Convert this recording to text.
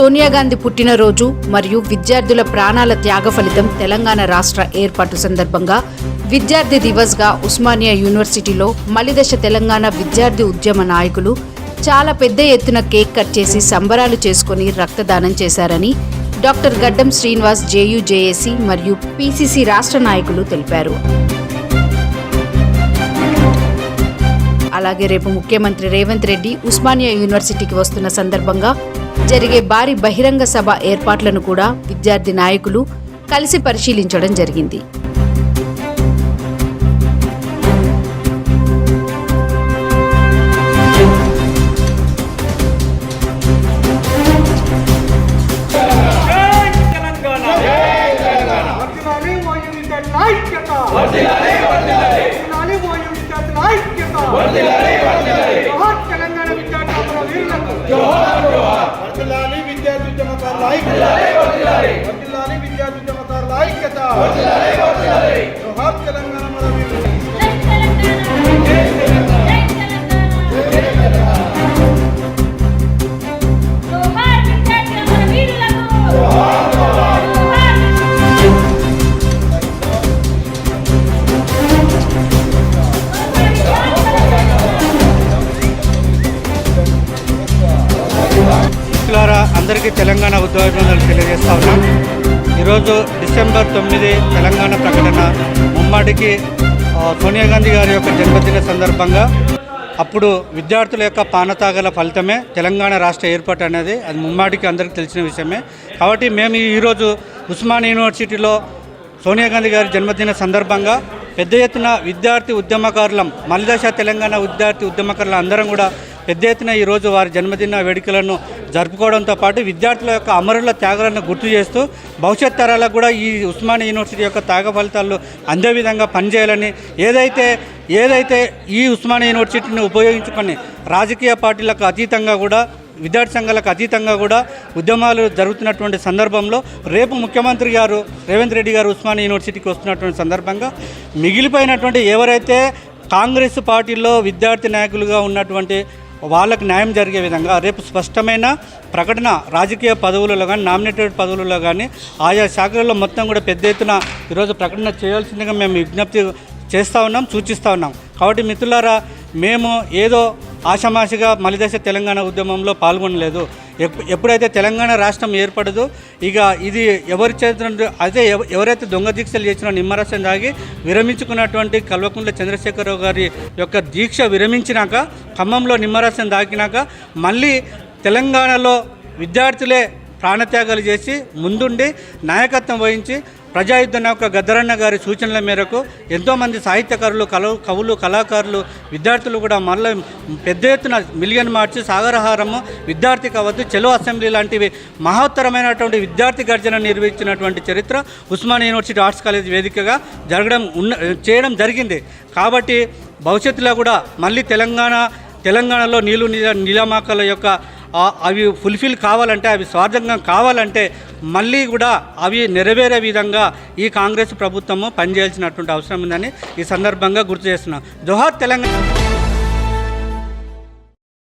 సోనియా గాంధీ పుట్టినరోజు మరియు విద్యార్థుల ప్రాణాల త్యాగ ఫలితం తెలంగాణ రాష్ట్ర ఏర్పాటు సందర్భంగా విద్యార్థి దివస్గా ఉస్మానియా యూనివర్సిటీలో మలిదశ తెలంగాణ విద్యార్థి ఉద్యమ నాయకులు చాలా పెద్ద ఎత్తున కేక్ కట్ చేసి సంబరాలు చేసుకుని రక్తదానం చేశారని డాక్టర్ గడ్డం శ్రీనివాస్ జేయుజేఏసీ మరియు పీసీసీ రాష్ట్ర నాయకులు తెలిపారు. అలాగే రేపు ముఖ్యమంత్రి రేవంత్ రెడ్డి ఉస్మానియా యూనివర్సిటీకి వస్తున్న సందర్భంగా జరిగే భారీ బహిరంగ సభ ఏర్పాట్లను కూడా విద్యార్థి నాయకులు కలిసి పరిశీలించడం జరిగింది. జై తెలంగాణ వర్ధిల్లాలి. వాయు విద్యార్థుల ఐక్యత వర్ధిల్లాలి. వర్ధిల్లాలి విద్యార్థి ఉద్యమకారుల ఐక్యత జోహార్ తెలంగాణ మిత్రులారా అందరికీ తెలంగాణ ఉద్యోగాలు తెలియజేస్తా ఉన్నాం. ఈరోజు డిసెంబర్ తొమ్మిది తెలంగాణ ప్రకటన. ముమ్మడికి సోనియా గాంధీ గారి యొక్క జన్మదిన సందర్భంగా అప్పుడు విద్యార్థుల యొక్క పానతాగల ఫలితమే తెలంగాణ రాష్ట్ర ఏర్పాటు అనేది. అది ముమ్మాటికి అందరికీ తెలిసిన విషయమే. కాబట్టి మేము ఈరోజు ఉస్మాన్ యూనివర్సిటీలో సోనియా గాంధీ గారి జన్మదిన సందర్భంగా పెద్ద ఎత్తున విద్యార్థి ఉద్యమకారులం మలిదశ తెలంగాణ విద్యార్థి ఉద్యమకారులం అందరం కూడా పెద్ద ఎత్తున ఈరోజు వారి జన్మదిన వేడుకలను జరుపుకోవడంతో పాటు విద్యార్థుల యొక్క అమరుల త్యాగాలను గుర్తు చేస్తూ భవిష్యత్ తరాలకు కూడా ఈ ఉస్మానియా యూనివర్సిటీ యొక్క త్యాగ ఫలితాలు అందే విధంగా పనిచేయాలని ఏదైతే ఏదైతే ఈ ఉస్మానియా యూనివర్సిటీని ఉపయోగించుకొని రాజకీయ పార్టీలకు అతీతంగా కూడా విద్యార్థి సంఘాలకు అతీతంగా కూడా ఉద్యమాలు జరుగుతున్నటువంటి సందర్భంలో రేపు ముఖ్యమంత్రి గారు రేవంత్ రెడ్డి గారు ఉస్మానియా యూనివర్సిటీకి వస్తున్నటువంటి సందర్భంగా మిగిలిపోయినటువంటి ఎవరైతే కాంగ్రెస్ పార్టీలో విద్యార్థి నాయకులుగా ఉన్నటువంటి వాళ్ళకి న్యాయం జరిగే విధంగా రేపు స్పష్టమైన ప్రకటన రాజకీయ పదవులలో కానీ నామినేటెడ్ పదవులలో కానీ ఆయా శాఖలలో మొత్తం కూడా పెద్ద ఎత్తున ఈరోజు ప్రకటన చేయాల్సిందిగా మేము విజ్ఞప్తి చేస్తూ ఉన్నాం సూచిస్తూ ఉన్నాం. కాబట్టి మిత్రులారా మేము ఏదో ఆషామాషిగా మలిదశ తెలంగాణ ఉద్యమంలో పాల్గొనలేదు. ఎప్- ఎప్పుడైతే తెలంగాణ రాష్ట్రం ఏర్పడదో ఇక ఇది ఎవరి చేతున అదే ఎవ- ఎవరైతే దొంగ దీక్షలు చేసినా నిమ్మరసం దాగి విరమించుకున్నటువంటి కల్వకుంట్ల చంద్రశేఖరరావు గారి యొక్క దీక్ష విరమించినాక ఖమ్మంలో నిమ్మరసం దాకినాక మళ్ళీ తెలంగాణలో విద్యార్థులే ప్రాణత్యాగాలు చేసి ముందుండి నాయకత్వం వహించి ప్రజాయుద్ధ నాయక గద్దరన్న గారి సూచనల మేరకు ఎంతోమంది సాహిత్యకారులు కల కవులు కళాకారులు విద్యార్థులు కూడా మళ్ళీ పెద్ద ఎత్తున మిలియన్ మార్చి సాగరహారము విద్యార్థి కావద్దు చెలో అసెంబ్లీ లాంటివి మహోత్తరమైనటువంటి విద్యార్థి గర్జన నిర్వహించినటువంటి చరిత్ర ఉస్మాన్ యూనివర్సిటీ ఆర్ట్స్ కాలేజ్ వేదికగా జరగడం ఉన్న చేయడం జరిగింది. కాబట్టి భవిష్యత్తులో కూడా మళ్ళీ తెలంగాణ తెలంగాణలో నీళ్ళు నీల నీలమాకల యొక్క అవి ఫుల్ఫిల్ కావాలంటే అవి స్వార్థంగా కావాలంటే మళ్ళీ కూడా అవి నెరవేరే విధంగా ఈ కాంగ్రెస్ ప్రభుత్వము పనిచేయాల్సినటువంటి అవసరం ఉందని ఈ సందర్భంగా గుర్తు చేస్తున్నాం. జోహార్ తెలంగాణ